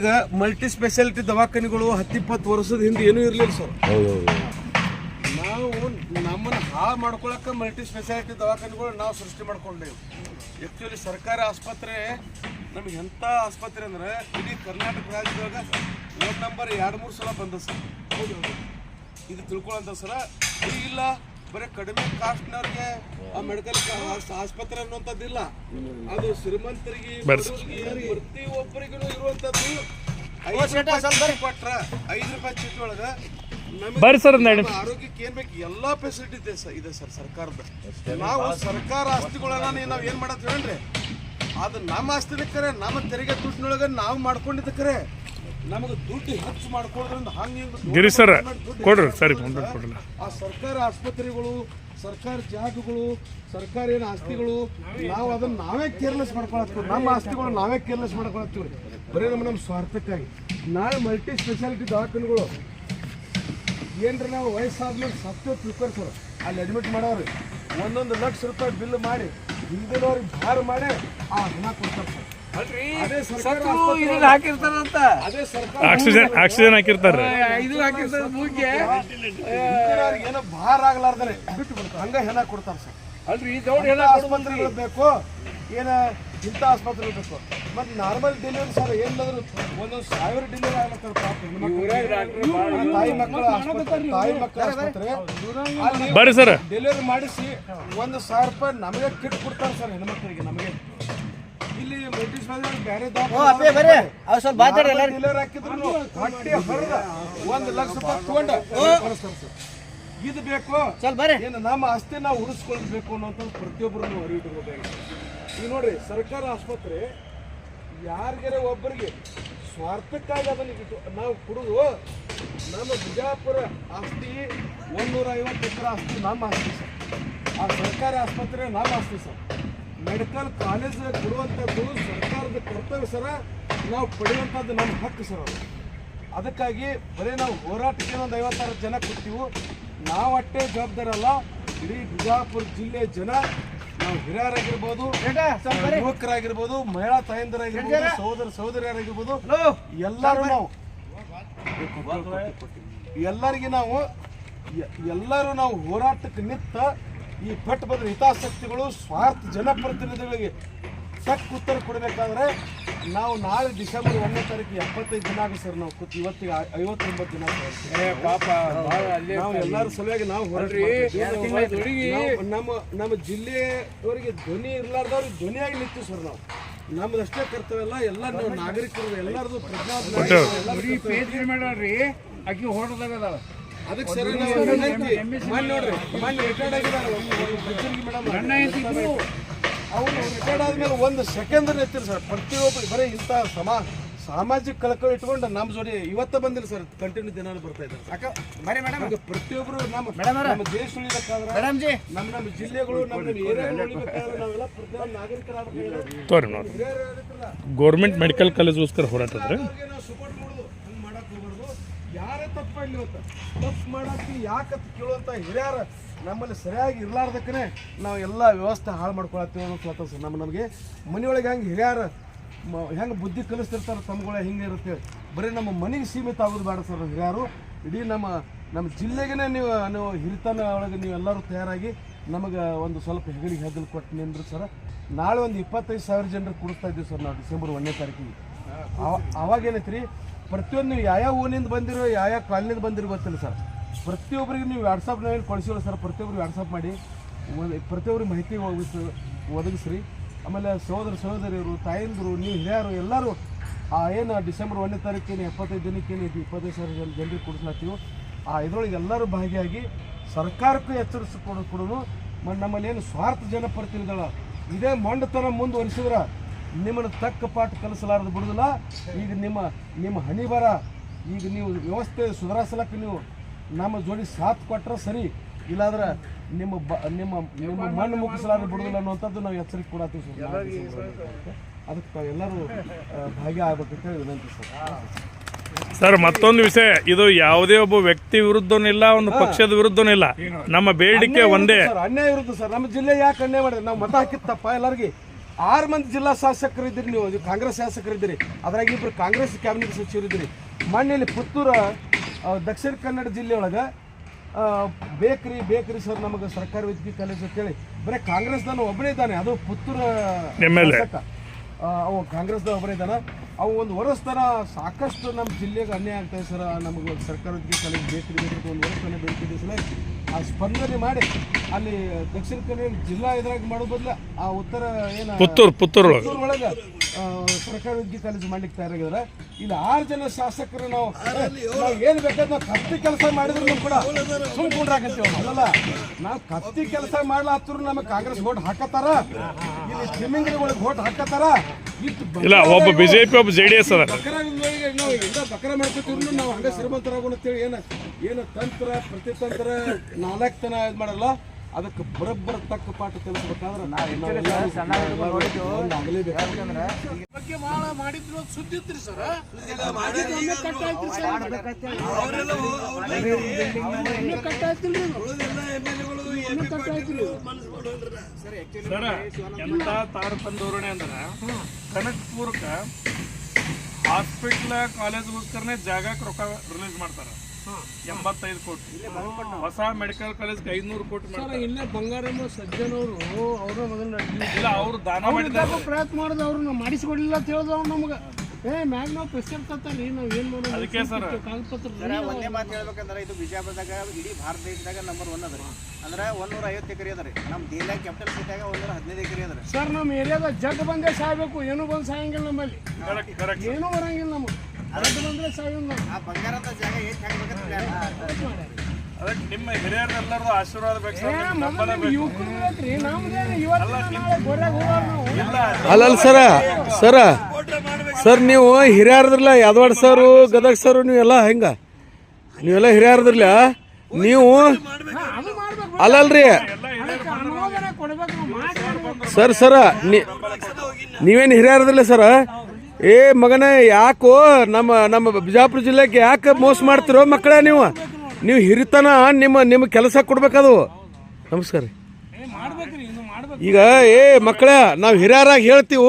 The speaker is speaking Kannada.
ಈಗ ಮಲ್ಟಿ ಸ್ಪೆಷಾಲಿಟಿ ದವಾಖಾನೆಗಳು ಹತ್ತಿಪ್ಪತ್ತು ವರ್ಷದ ಹಿಂದೆ ಏನೂ ಇರಲಿಲ್ಲ ಸರ್. ನಾವು ನಮ್ಮನ್ನು ಹಾಳು ಮಾಡ್ಕೊಳಕ್ಕೆ ಮಲ್ಟಿ ಸ್ಪೆಷಾಲಿಟಿ ದವಾಖಾನೆಗಳು ನಾವು ಸೃಷ್ಟಿ ಮಾಡ್ಕೊಂಡೇವು. ಆ್ಯಕ್ಚುಲಿ ಸರ್ಕಾರಿ ಆಸ್ಪತ್ರೆ, ನಮ್ಗೆ ಎಂಥ ಆಸ್ಪತ್ರೆ ಅಂದ್ರೆ ಇಡೀ ಕರ್ನಾಟಕ ರಾಜ್ಯದೊಳಗೆ ಒಂದು ನಂಬರ್ ಎರಡು ಮೂರು ಸಲ ಬಂದ ಸರ್. ಇದು ತಿಳ್ಕೊಳ್ಳೋಂಥ ಸರ, ಇಲ್ಲ ಬರೀ ಕಡಿಮೆ ಕಾಸ್ಟ್ನವ್ರಿಗೆ ಆ ಮೆಡಿಕಲ್ ಆಸ್ಪತ್ರೆ ಅನ್ನುವಂಥದ್ದಿಲ್ಲ. ಅದು ಶ್ರೀಮಂತರಿಗೆ ಪ್ರತಿ ಒಬ್ಬರಿಗೂ ಇರುವಂಥದ್ದು ಐದು ರೂಪಾಯಿ ಕೊಟ್ರ ಐದು ರೂಪಾಯಿ ಚೀಟಿ ಒಳಗೆ ಬರ್ರಿ ಸರ್ ಆರೋಗ್ಯಕ್ಕೆ ಏನ್ ಬೇಕು? ಎಲ್ಲಾ ಫೆಸಿಲಿಟಿ ಇದೆ ಸರ್ ಇದೆ ಸರ್ ಸರ್ಕಾರದ. ನಾವು ಸರ್ಕಾರ ಆಸ್ತಿಗಳನ್ನ ನಾವ್ ನಾವು ಏನ್ ಮಾಡತ್ ಹೇಳ್ರಿ ಅದು ನಮ್ಮ ಆಸ್ತಿನ ಕರೆ ನಮ್ಮ ತೆರಿಗೆ ದುಡ್ಡಿನೊಳಗೆ ನಾವು ಮಾಡ್ಕೊಂಡಿದ್ದ ಕರೆ. ನಮಗೆ ದುಡ್ಡು ಹೆಚ್ಚು ಮಾಡ್ಕೊಳ್ಳೋದ್ರಿಂದ ಹಂಗೆ ಗಿರಿ ಸರ್ ಕೊಡ್ರಿ ಸರಿ ಆ ಸರ್ಕಾರ ಆಸ್ಪತ್ರೆಗಳು ಸರ್ಕಾರ ಜಾಗಗಳು ಸರ್ಕಾರ ಏನು ಆಸ್ತಿಗಳು ನಾವು ಅದನ್ನ ನಾವೇ ಕೇರ್ಲೆಸ್ ಮಾಡ್ಕೊಳತ್ತೀವಿ. ನಮ್ಮ ಆಸ್ತಿಗಳು ನಾವೇ ಕೇರ್ಲೆಸ್ ಮಾಡ್ಕೊಳತ್ತೀವಿ. ಬರೀ ನಮ್ಮ ನಮ್ಮ ಸ್ವಾರ್ಥಕ್ಕಾಗಿ. ನಾಳೆ ಮಲ್ಟಿ ಸ್ಪೆಷಾಲಿಟಿ ದವಾಖಾನೆಗಳು. ಏನ್ರಿ ನಾವು ವಯಸ್ಸಾದ್ಮೇಲೆ ಸತ್ತು ತಿಳ್ಕೊರಿ ಸರ್ ಅಲ್ಲಿ ಅಡ್ಮಿಟ್ ಮಾಡೋರು. ಒಂದೊಂದು ಲಕ್ಷ ರೂಪಾಯಿ ಬಿಲ್ ಮಾಡಿ ಹಿಂದಿನವ್ರಿಗೆ ಭಾರ ಮಾಡಿ ಆ ಹಣ ಕೊಡ್ತಾರೆ ಸರ್. ಹಾಕಿರ್ತಾರಂತ. ಅದೇ ಸರ್ಕಾರ ಆಕ್ಸಿಜನ್ ಆಕ್ಸಿಜನ್ ಹಾಕಿರ್ತಾರೆ. ಇದು ಹಾಕಿರ್ತಾರೆ ಮೂಗ್ಗೆ ಏನೋ ಭಾರ ಆಗ್ಲಾರ್ದಾನೆ ಬಿಟ್ಟು ಬಿಡ್ತಾರೆ ಹಂಗ ಹೆಣ ಕೊಡ್ತಾರೆ ಸರ್. ಅಲ್ರಿ ದೌಡ್ ಎಲ್ಲ ಆಸ್ಪತ್ರೆಗಳು ಬೇಕು. ಏನ ಇಂಥ ಆಸ್ಪತ್ರೆಗಳು ಬೇಕು. ಮತ್ತೆ ನಾರ್ಮಲ್ ಡೆಲಿವರಿ ಸರ್ ಏನಿದ್ರು ಒಂದೊಂದು ಸಾವಿರ ಡೆಲಿವರಿ ಆಗ್ಲತ್ತಾರ ತಾಯಿ ಮಕ್ಕಳ ಆಸ್ಪತ್ರೆ ತಾಯಿ ಮಕ್ಕಳ ಆಸ್ಪತ್ರೆ. ಬರ್ರಿ ಸರ್. ಡೆಲಿವರಿ ಮಾಡಿಸಿ ಒಂದು ಸಾವಿರ ರೂಪಾಯಿ ನಮಗೆ ಕಿಟ್ ಕೊಡ್ತಾರೆ ಸರ್ ಹೆಣ್ಮಕ್ಳಿಗೆ ನಮಗೆ. ಇಲ್ಲಿ ಬ್ರಿಟಿಷ್ ಬೇರೆ ಸ್ವಲ್ಪ ಮಾತಾಡಿ ಡೆಲಿವರಿ ಹಾಕಿದ್ರು ಹೊಟ್ಟೆ ಹೊರದ. ಒಂದು ಲಕ್ಷ ರೂಪಾಯಿ ತಗೊಂಡ. ಇದು ಬೇಕು. ಸ್ವಲ್ಪ ಬರ್ರಿ. ಏನು ನಮ್ಮ ಆಸ್ತಿ ನಾವು ಉಳಿಸ್ಕೊಳ್ಬೇಕು ಅನ್ನೋ ಪ್ರತಿಯೊಬ್ಬರು ನಾವು ಅರಿವಿಟ್ಕೋಬೇಕು ಈಗ ನೋಡ್ರಿ ಸರ್ಕಾರ ಆಸ್ಪತ್ರೆ ಯಾರಿಗಾರ ಒಬ್ಬರಿಗೆ ಸ್ವಾರ್ಥಕ್ಕಾಗಿ ಅದನ್ನ ಇಟ್ಟು ನಾವು ಕುಡಿದು ನಮ್ಮ ಬಿಜಾಪುರ ಆಸ್ತಿ ಒಂದೂರ ಐವತ್ತು ಎಕರೆ ಆಸ್ತಿ ನಮ್ಮ ಆಸ್ತಿ ಸರ್. ಆ ಸರ್ಕಾರಿ ಆಸ್ಪತ್ರೆ ನಮ್ಮ ಆಸ್ತಿ ಸರ್. ಮೆಡಿಕಲ್ ಕಾಲೇಜ್ ಕೊಡುವಂಥದ್ದು ಸರ್ಕಾರದ ಕರ್ತವ್ಯ ಸರ ನಾವು ಪಡೆಯುವಂಥದ್ದು ನಮ್ಮ ಹಕ್ಕು ಸರ್ ಅದು. ಅದಕ್ಕಾಗಿ ಬರೀ ನಾವು ಹೋರಾಟಕ್ಕೆ ಒಂದು ಐವತ್ತಾರು ಜನ ಕೊಡ್ತೀವಿ. ನಾವು ಅಷ್ಟೇ ಜವಾಬ್ದಾರಿ ಅಲ್ಲ ಇಡೀ ಬಿಜಾಪುರ ಜಿಲ್ಲೆ ಜನ ನಾವು ಹಿರಿಯರಾಗಿರ್ಬೋದು ಯುವಕರಾಗಿರ್ಬೋದು ಮಹಿಳಾ ತಾಯಂದಿರಾಗಿರ್ಬೋದು ಸಹೋದರ ಸಹೋದರಿಯರಾಗಿರ್ಬೋದು ಎಲ್ಲರೂ ನಾವು ಎಲ್ಲರಿಗೆ ನಾವು ಎಲ್ಲರೂ ನಾವು ಹೋರಾಟಕ್ಕೆ ನಿಂತ ಈ ಪಟ್ಟಭದ್ರ ಹಿತಾಸಕ್ತಿಗಳು ಸ್ವಾರ್ಥ ಜನಪ್ರತಿನಿಧಿಗಳಿಗೆ ತಕ್ಕ ಉತ್ತರ ಕೊಡಬೇಕಾದ್ರೆ ನಾವು ನಾಳೆ ಡಿಸೆಂಬರ್ ಒಂದನೇ ತಾರೀಕು ಎಪ್ಪತ್ತೈದು ದಿನ ಆಗುತ್ತೆ ಸರ್ ನಾವು ಕೂತು ಇವತ್ತಿಗೆ ಐವತ್ತೊಂಬತ್ತು ದಿನ ಪಾಪ ನಾವು ಎಲ್ಲರ ಸಲುವಾಗಿ ನಾವು ಹೊರಡ್ರಿ ನಮ್ಮ ನಮ್ಮ ಜಿಲ್ಲೆಯವರಿಗೆ ಧ್ವನಿ ಇರ್ಲಾರ್ದವ್ರಿಗೆ ಧ್ವನಿಯಾಗಿ ನಿಂತು ಸರ್ ನಾವು. ನಮ್ದಷ್ಟೇ ಕರ್ತವ್ಯ ಅಲ್ಲ ಎಲ್ಲ ನಾವು ನಾಗರಿಕರು ಎಲ್ಲರದು ಪೇಜ್ ಮಾಡ್ರಿ ಅಕ್ಕಿ ಹೊರಡ್ದಾಗ ಅದಾವ ಅದಕ್ಕೆ ಸರ್ ನಾವು ವಿನಂತಿ. ಮೊನ್ನೆ ನೋಡ್ರಿ ಮೊನ್ನೆ ರಿಟೈರ್ಡ್ ಆಗಿದ್ದಾರೆ ಮೇಡಮ್ ಅವ್ರು ರಿಟೈರ್ಡ್ ಆದ್ಮೇಲೆ ಒಂದು ಸೆಕೆಂಡ್ ಎತ್ತಿರಿ ಸರ್. ಪ್ರತಿಯೊಬ್ಬರು ಬರೀ ಇಂಥ ಸಮಾ ಸಾಮಾಜಿಕ ಕಳಕಳಿ ಇಟ್ಕೊಂಡು ನಮ್ಮ ಜೋಡಿ ಇವತ್ತ ಬಂದಿಲ್ಲ ಸರ್. ಕಂಟಿನ್ಯೂ ದಿನ ಬರ್ತಾ ಇದ್ದಾರೆ ಪ್ರತಿಯೊಬ್ರು ನಮ್ಮ ನಮ್ಮ ದೇಶ ಉಳಿಬೇಕಾದ್ರೆ ನಮ್ಮ ನಮ್ಮ ಜಿಲ್ಲೆಗಳು ನಮ್ಮ ನಮ್ಮ ಏರಿಯಾಗಳು ಉಳಿಬೇಕಾದ್ರೆ ನಾವೆಲ್ಲ ಪ್ರತಿಯೊಂದು ಇರ್ತಾರಲ್ಲ, ಗೌರ್ಮೆಂಟ್ ಮೆಡಿಕಲ್ ಕಾಲೇಜ್ಗೋಸ್ಕರ ಹೋರಾಟ ಸಪೋರ್ಟ್ ಮಾಡೋದು ಹಂಗೆ ಮಾಡಕ್ ಹೋಗ್ಬಾರ್ದು ಯಾರೇ ತಪ್ಪು ಮಾಡಲಿ ಇವತ್ತು ತಪ್ಪು ಮಾಡಕ್ಕೆ ಯಾಕಂತ ಕೇಳುವಂಥ ಹಿರಿಯರ ನಮ್ಮಲ್ಲಿ ಸರಿಯಾಗಿ ಇರ್ಲಾರ್ದಕ್ಕನೆ ನಾವು ಎಲ್ಲ ವ್ಯವಸ್ಥೆ ಹಾಳು ಮಾಡ್ಕೊಳತ್ತೀವಿ ಅನ್ನೋ ಸರ್. ನಮ್ಮ ನಮಗೆ ಮನೆಯೊಳಗೆ ಹೆಂಗೆ ಹಿರಿಯರ ಹೆಂಗೆ ಬುದ್ಧಿ ಕಲಿಸ್ತಿರ್ತಾರೆ ತಮ್ಗಳ ಹಿಂಗೆ ಇರುತ್ತೆ. ಬರೀ ನಮ್ಮ ಮನೆಗೆ ಸೀಮಿತ ಆಗೋದು ಬೇಡ ಸರ್ ಹಿರಿಯರು. ಇಡೀ ನಮ್ಮ ನಮ್ಮ ಜಿಲ್ಲೆಗೇ ನೀವು ನೀವು ಹಿರಿತನ ಒಳಗೆ ನೀವು ಎಲ್ಲರೂ ತಯಾರಾಗಿ ನಮಗೆ ಒಂದು ಸ್ವಲ್ಪ ಹೆಗಲಿ ಹೆಗಲು ಕೊಟ್ಟು ನಿಂದ್ರು ಸರ್. ನಾಳೆ ಒಂದು ಇಪ್ಪತ್ತೈದು ಸಾವಿರ ಜನರು ಕುಡಿಸ್ತಾ ಇದ್ದೀವಿ ಸರ್ ನಾವು ಡಿಸೆಂಬರ್ ಒಂದನೇ ತಾರೀಕಿಗೆ. ಅವ- ಅವಾಗ ಏನೈತ್ರಿ ಪ್ರತಿಯೊಂದು ನೀವು ಯಾವ ಊನಿಂದ ಬಂದಿರೋ ಯಾವ ಕಾಲನಿಂದ ಬಂದಿರೋ ಗೊತ್ತಿಲ್ಲ ಸರ್. ಪ್ರತಿಯೊಬ್ಬರಿಗೆ ನೀವು ವಾಟ್ಸಪ್ನಲ್ಲಿ ಕಳಿಸಿಲ್ಲ ಸರ್. ಪ್ರತಿಯೊಬ್ಬರಿಗೆ ವಾಟ್ಸಪ್ ಮಾಡಿ ಪ್ರತಿಯೊಬ್ಬರಿಗೆ ಮಾಹಿತಿ ಒದಗಿಸ್, ಒದಗಿಸ್ರಿ. ಆಮೇಲೆ ಸಹೋದರ ಸಹೋದರಿಯರು ತಾಯಂದಿರು, ನೀವು ಹಿರಿಯರು, ಎಲ್ಲರೂ, ಆ ಏನು ಡಿಸೆಂಬರ್ ಒಂದನೇ ತಾರೀಕಿನ ಎಪ್ಪತ್ತೈದು ದಿನಕ್ಕೇನು ಇದು ಇಪ್ಪತ್ತೈದು ಸಾವಿರ ಜನ ಜನರಿಗೆ ಕೊಡಿಸ್ಲಾತೀವಿ ಆ ಇದ್ರೊಳಗೆ ಎಲ್ಲರೂ ಭಾಗಿಯಾಗಿ ಸರ್ಕಾರಕ್ಕೂ ಎಚ್ಚರಿಸಿ ಕೊಡು, ಕೊಡೋನು. ನಮ್ಮಲ್ಲಿ ಏನು ಸ್ವಾರ್ಥ ಜನಪ್ರತಿನಿಧಿಗಳ, ಇದೇ ಮೊಂಡತನ ಮುಂದುವರಿಸಿದ್ರೆ ನಿಮ್ಮನ್ನು ತಕ್ಕ ಪಾಠ ಕಲಿಸಲಾರದು ಬಿಡುದಿಲ್ಲ. ಈಗ ನಿಮ್ಮ ನಿಮ್ಮ ಹಣಿ ಬರ ಈಗ ನೀವು ವ್ಯವಸ್ಥೆ ಸುಧಾರಿಸಲಕ್ಕೆ ನೀವು ನಮ್ಮ ಜೋಡಿ ಸಾಥ್ ಕೊಟ್ಟರೆ ಸರಿ. ಇಲ್ಲಾಂದ್ರೆ ನಿಮ್ಮ ಬ ನಿಮ್ಮ ನಿಮ್ಮ ಮಣ್ಣು ಮುಗಿಸಲಾರದು ಬಿಡುದಿಲ್ಲ ಅನ್ನುವಂಥದ್ದು ನಾವು ಎಚ್ಚರಿಕೆ ಕೂಡ ಸರ್ ಅದಕ್ಕೆ ತಾವೆಲ್ಲರೂ ಎಲ್ಲರೂ ಅಂತ ಹೇಳಿ ವಿನಂತಿ ಸರ್. ಸರ್ ಮತ್ತೊಂದು ವಿಷಯ. ಇದು ಯಾವುದೇ ಒಬ್ಬ ವ್ಯಕ್ತಿ ವಿರುದ್ಧನೂ ಇಲ್ಲ ಒಂದು ಪಕ್ಷದ ವಿರುದ್ಧನೂ ಇಲ್ಲ. ನಮ್ಮ ಬೇಡಿಕೆ ಒಂದೇ. ಸರ್ ಅನ್ಯಾಯ ಇರುತ್ತೆ ಸರ್. ನಮ್ಮ ಜಿಲ್ಲೆ ಯಾಕೆ ಅನ್ಯಾಯ ಮಾಡಿದ್ರೆ ನಾವು ಮತ ಹಾಕಿತ್ತಪ್ಪ ಎಲ್ಲರಿಗೆ. ಆರು ಮಂದಿ ಜಿಲ್ಲಾ ಶಾಸಕರು ಇದ್ದೀರಿ ನೀವು ಕಾಂಗ್ರೆಸ್ ಶಾಸಕರು ಇದ್ದೀರಿ ಅದ್ರಾಗ ಇಬ್ಬರು ಕಾಂಗ್ರೆಸ್ ಕ್ಯಾಬಿನೆಟ್ ಸಚಿವರು ಇದ್ದೀರಿ ಮಣ್ಣಲ್ಲಿ ಪುತ್ತೂರು ದಕ್ಷಿಣ ಕನ್ನಡ ಜಿಲ್ಲೆಯೊಳಗೆ ಬೇಕ್ರಿ ಬೇಕ್ರಿ ಸರ್ ನಮಗೆ ಸರ್ಕಾರಿ ವೈದ್ಯಕೀಯ ಕಾಲೇಜ್ ಅಂತೇಳಿ ಬರೀ ಕಾಂಗ್ರೆಸ್ದವನು ಒಬ್ಬನೇ ಇದ್ದಾನೆ ಅದು ಪುತ್ತೂರು ಅವು ಕಾಂಗ್ರೆಸ್ದ ಒಬ್ಬನೇ ಇದ್ದಾನೆ. ಅವು ಒಂದು ವರ್ಷ ತನ ಸಾಕಷ್ಟು ನಮ್ಮ ಜಿಲ್ಲೆಗೆ ಅನ್ಯಾಯ ಆಗ್ತಾಯಿದೆ ಸರ್ ನಮಗೆ ಸರ್ಕಾರ ವೈದ್ಯಕೀಯ ಕಾಲೇಜ್ ಬೇಕ್ರಿ ಬೇಕ್ರಿ ಒಂದು ವರ್ಷ ಬೇಕಿದೆ ಸಲ ಆ ಸ್ಪಂದನೆ ಮಾಡಿ ಅಲ್ಲಿ ದಕ್ಷಿಣ ಕನ್ನಡ ಜಿಲ್ಲಾ ಇದ್ರಾಗ ಮಾಡೋ ಬದಲು ಆ ಉತ್ತರ ಏನು ಪುತ್ತೂರು ಪುತ್ತೂರೊಳಗೆ. ಒಳಗೆ ಸರ್ಕಾರಿ ವೈದ್ಯಕೀಯ ಕಾಲೇಜ್ ಮಾಡ್ಲಿಕ್ಕೆ ತಯಾರಾಗಿದ್ದಾರೆ. ಇಲ್ಲಿ ಆರು ಜನ ಶಾಸಕರು ನಾವು ನಾವು ಏನು ಬೇಕಾದ್ರೆ ನಾವು ಕತ್ತಿ ಕೆಲಸ ಮಾಡಿದ್ರು ಕೂಡ ಸುಮ್ಕೊಂಡ್ರಾಕಂತೀವಿ ಅಲ್ಲಲ್ಲ ನಾವು ಕತ್ತಿ ಕೆಲಸ ಮಾಡ್ಲಾತ್ರು ನಮಗೆ ಕಾಂಗ್ರೆಸ್ ಓಟ್ ಹಾಕತ್ತಾರ? ಇಲ್ಲಿ ಸ್ವಿಮ್ಮಿಂಗ್ಗಳಿಗೆ ಓಟ್ ಹಾಕತ್ತಾರ? ಇಲ್ಲ ಒಬ್ಬ ಬಿಜೆಪಿ ಒಬ್ಬ ಜೆ ಡಿ ಎಸ್ ಅದ ಬಕರ ನಾವು ಎಲ್ಲ ಬಕರ ಮಾಡ್ಕೊತೀವ್ರು ನಾವು ಹಂಗೆ ಶ್ರೀಮಂತರಾಗೋಣ ಅಂತೇಳಿ ಏನು ಏನು ತಂತ್ರ ಪ್ರತಿತಂತ್ರ ನಾಲ್ಕತನ ಇದು ಮಾಡಲ್ಲ ಅದಕ್ಕೆ ಬರೋಬ್ಬರ ತಕ್ಕ ಪಾಠ ಕಲಿಸ್ಬೇಕಾದ್ರೆ ಬಗ್ಗೆ ಭಾಳ ಮಾಡಿದ್ರು ಅಂತ ಸುದ್ದಿ ಇತ್ರಿ ಸರ್ ಸರ್. ಎಂತ ತಾರತಮ್ಯ ಧೋರಣೆ ಅಂದ್ರೆ ಕನಕಪುರಕ್ಕ ಹಾಸ್ಪಿಟ್ಲ್ ಕಾಲೇಜ್ಗೋಸ್ಕರನೇ ಜಾಗಕ್ಕೆ ರೊಕ್ಕ ರಿಲೀಸ್ ಮಾಡ್ತಾರೆ. ಎಂಬತ್ತೈದು ಕೋಟಿ. ಹೊಸ ಮೆಡಿಕಲ್ ಕಾಲೇಜ್ ಐದ್ನೂರು ಕೋಟಿ ಸರ್ ಇಲ್ಲೇ ಬಂಗಾರಮ್ಮ ಸಜ್ಜನವರು ಅವರು ಮೊದಲ ಇಲ್ಲ ಅವ್ರು ದಾನ ಮಾಡಿದ್ರು ಪ್ರಯತ್ನ ಮಾಡಿದ ನಾವು ಮಾಡಿಸಿಕೊಡ್ಲಿಲ್ಲ ಅಂತ ಹೇಳಿದ್ರು ಅವ್ರು ನಮ್ಗೆ. ಏ ಮ್ಯಾಗ ನಾವು ಪ್ರೆಷರ್ ರೀ ನಾವು ಏನ್ ಮಾಡೋದು? ಅದಕ್ಕೆ ಸರ್ ಕಾಗಪತ್ರ ಸರ ಒಂದೇ ಮಾತು ಹೇಳ್ಬೇಕಂದ್ರೆ ಇದು ಬಿಜಾಪುರದಾಗ ಇಡೀ ಭಾರತ ದೇಶದಾಗ ನಂಬರ್ ಒನ್ ಅದ ರೀ. ಅಂದ್ರೆ ಒಂದೂರ ಐವತ್ತು ಎಕರೆ ಅದ ರೀ. ನಮ್ಮ ದೇಲ ಕ್ಯಾಪಿಟಲ್ ಸಿಟಿಯಾಗ ಒಂದೂರ ಹದಿನೈದು ಎಕರೆ ಅದ ಸರ್ ನಮ್ಮ ಏರಿಯಾದ ಜಗ್ ಬಂದೇ ಸಾಯ್ಬೇಕು ಏನು ಬಂದು ಸಾಯಂಗಿಲ್ಲ ನಮ್ಮಲ್ಲಿ. ಏನೂ ಬರಂಗಿಲ್ಲ ನಮಗೆ. ನಿಮ್ಮ ಆಶೀರ್ವಾದ ಅಲ್ಲಲ್ಲ ಸರ ಸರ. ಸರ್, ನೀವು ಹಿರಿಯರದ್ರಲ್ಲ, ಯಾದವಾಡ ಸರು, ಗದಗ ಸರು, ನೀವೆಲ್ಲ ಹೆಂಗ? ನೀವೆಲ್ಲ ಹಿರಿಯರದ್ರಲ್ಲ? ನೀವು ಅಲ್ಲಲ್ರಿ ಸರ್, ಸರ ನೀವೇನು ಹಿರಿಯರದ್ರಲ್ಲ, ಸರ? ಏ ಮಗನ, ಯಾಕೋ ನಮ್ಮ ನಮ್ಮ ಬಿಜಾಪುರ ಜಿಲ್ಲೆಗೆ ಯಾಕೆ ಮೋಸ ಮಾಡ್ತಿರೋ ಮಕ್ಕಳೇ ನೀವು? ನೀವು ಹಿರಿತನ, ನಿಮ್ಮ ನಿಮ್ಮ ಕೆಲಸ ಕೊಡ್ಬೇಕದು. ನಮಸ್ಕಾರ ಈಗ, ಏ ಮಕ್ಕಳ, ನಾವು ಹಿರಿಯರಾಗಿ ಹೇಳ್ತೀವಿ